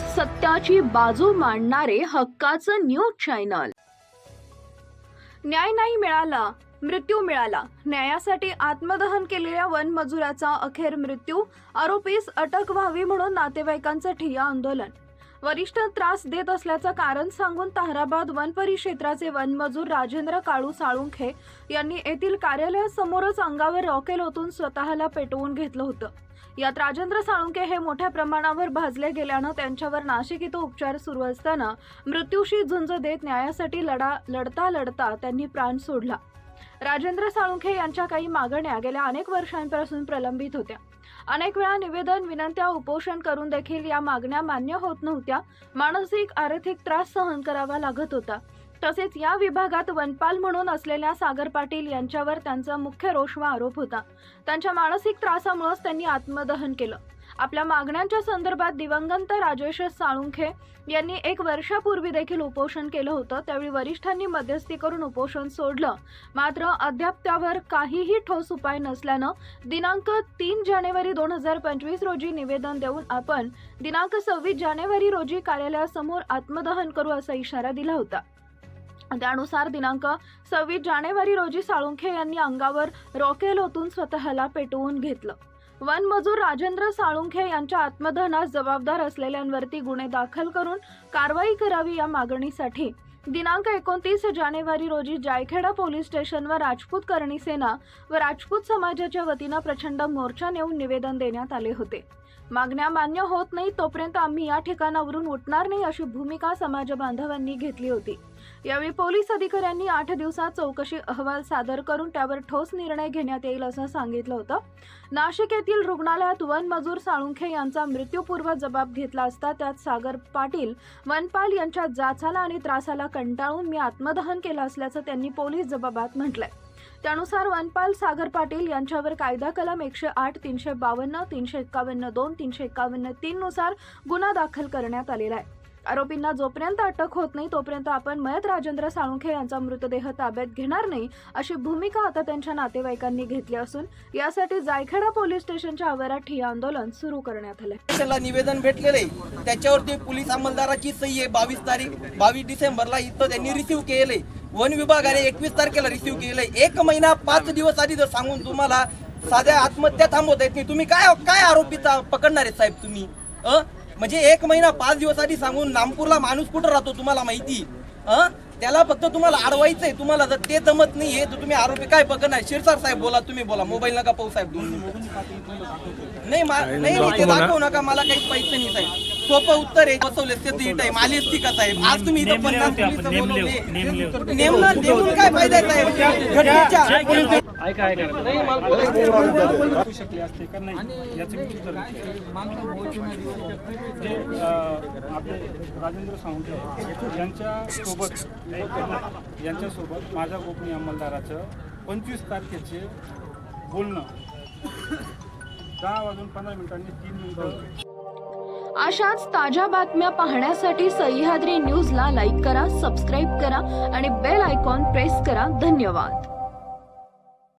सत्याची बाजू मांडणारे हक्काचं न्यूज चॅनल. न्याय नाही मिळाला मृत्यू मिळाला. न्यायासाठी आत्मदहन केलेल्या वनमजुराचा अखेर मृत्यू आरोपीस अटक व्हावी म्हणून नातेवाईकांचं ठिय्या आंदोलन. वरिष्ठ त्रास देत असल्याचं कारण सांगून ताहराबाद वन परिक्षेत्राचे वनमजूर राजेंद्र काळू साळुंखे यांनी येथील कार्यालयासमोरच अंगावर रॉकेल ओतून स्वतःला पेटवून घेतलं होतं. यात राजेंद्र साळुंके हे मोठ्या प्रमाणावर भाजले गेल्यानं त्यांच्यावर नाशिक इथं उपचार सुरू असताना मृत्यूशी झुंज देत न्यायासाठी लढा लढता लढता त्यांनी प्राण सोडला. राजेंद्र साळुंखे यांच्या काही मागण्या गेल्या अनेक वर्षांपासून प्रलंबित होत्या. अनेक वेळा निवेदन विनंत्या उपोषण करून देखील या मागण्या मान्य होत नव्हत्या. मानसिक आर्थिक त्रास सहन करावा लागत होता. तसेच या विभागात वनपाल म्हणून असलेल्या सागर पाटील यांच्यावर त्यांचा मुख्य रोष व आरोप होता. त्यांच्या मानसिक त्रासामुळेच त्यांनी आत्मदहन केलं. आपल्या मागण्यांच्या संदर्भात दिवंगत राजेश साळुंखे यांनी एक वर्षापूर्वी देखील उपोषण केलं होतं. त्यावेळी वरिष्ठांनी मध्यस्थी करून उपोषण सोडलं. मात्र अद्याप त्यावर काहीही ठोस उपाय नसल्यानं दिनांक तीन जानेवारी दोन हजार पंचवीस रोजी निवेदन देऊन आपण दिनांक सव्वीस जानेवारी रोजी कार्यालयासमोर आत्मदहन करू असा इशारा दिला होता. त्यानुसार दिनांक सव्वीस जानेवारी रोजी साळुंखे यांनी अंगावर रॉकेल ओतून स्वतःला पेटवून घेतलं. वनमजूर राजेंद्र साळुंखे यांच्या आत्मदहनास जबाबदार असलेल्यांवरती गुन्हे दाखल करून कारवाई करावी या मागणीसाठी. दिनांक एकोणतीस जानेवारी रोजी जायखेडा पोलीस स्टेशनवर राजपूत करणी सेना व राजपूत समाजाच्या वतीनं प्रचंड मोर्चा नेऊन निवेदन देण्यात आले होते. मागण्या मान्य होत नाही तोपर्यंत आम्ही या ठिकाणावरून उठणार नाही अशी भूमिका समाज बांधवांनी घेतली होती. यावेळी पोलीस अधिकाऱ्यांनी आठ दिवसात चौकशी अहवाल सादर करून त्यावर ठोस निर्णय घेण्यात येईल असं सांगितलं होतं. नाशिक येथील रुग्णालयात वनमजूर साळुंखे यांचा मृत्यूपूर्व जबाब घेतला असता त्यात सागर पाटील वनपाल यांच्या जाचाला आणि त्रासाला कंटाळून मी आत्मदहन केलं असल्याचं त्यांनी पोलीस जबाबात म्हटलंय. त्यानुसार वनपाल सागर पाटील यांच्यावर कायदा कलम एकशे आठ तीनशे बावन्न तीनशे एक्कावन्न दोन तीनशे एक्कावन्न तीन नुसार गुन्हा दाखल करण्यात आलेला आहे. आरोपींना जोपर्यंत अटक होत नाही तोपर्यंत आपण मयत राजेंद्र साळुंखे यांचा मृतदेह ताब्यात घेणार नाही अशी भूमिका आता त्यांच्या नातेवाईकांनी घेतली असून यासाठी जायखेडा पोलीस स्टेशनच्या आवारात ठिय्या आंदोलन सुरू करण्यात आलं त्याला निवेदन भेटलेले त्याच्यावरती पोलीस अंमलदाराची सही आहे बावीस तारीख बावीस डिसेंबरला इथं त्यांनी रिसिव्ह केले वन विभागाने एकवीस तारखेला रिसिव्ह केले एक महिना पाच दिवस आधी जर सांगून तुम्हाला साध्या आत्महत्या थांबवता येत नाही तुम्ही काय काय आरोपीचा पकडणार आहे साहेब तुम्ही? म्हणजे एक महिना पाच दिवस आधी सांगून नागपूरला माणूस कुठं राहतो तुम्हाला माहिती? त्याला फक्त तुम्हाला अडवायचंय तुम्हाला जर ते जमत नाहीये तर तुम्ही आरोपी काय पकडणार? शिरसार साहेब बोला तुम्ही बोला. मोबाईल नका पाहू साहेब नाही मा- नाही नाही, ते दाखवू नका मला काहीच पाहिजे नाही साहेब. सोपं उत्तर आहे बसवले ते हिट आहे माली असती का साहेब? आज तुम्ही इथं पन्नास पोलीस नेमले बोलवले. नेमून काय फायदा आहे साहेब? ऐका ऐका. असू शकले असते का नाही. याचं मी उत्तर देतो. जे अं, आपले राजेंद्र सावंत यांच्या सोबत यांच्या सोबत माझ्या गोपनीय अंमलदाराचं पंचवीस तारखेचे बोलणं. दहा वाजून पंधरा मिनिटांनी तीन मिनिटं. अशाच ताज्या बातम्या पाहण्यासाठी सह्याद्री न्यूजला लाईक करा सबस्क्राईब करा आणि बेल आयकॉन प्रेस करा. धन्यवाद.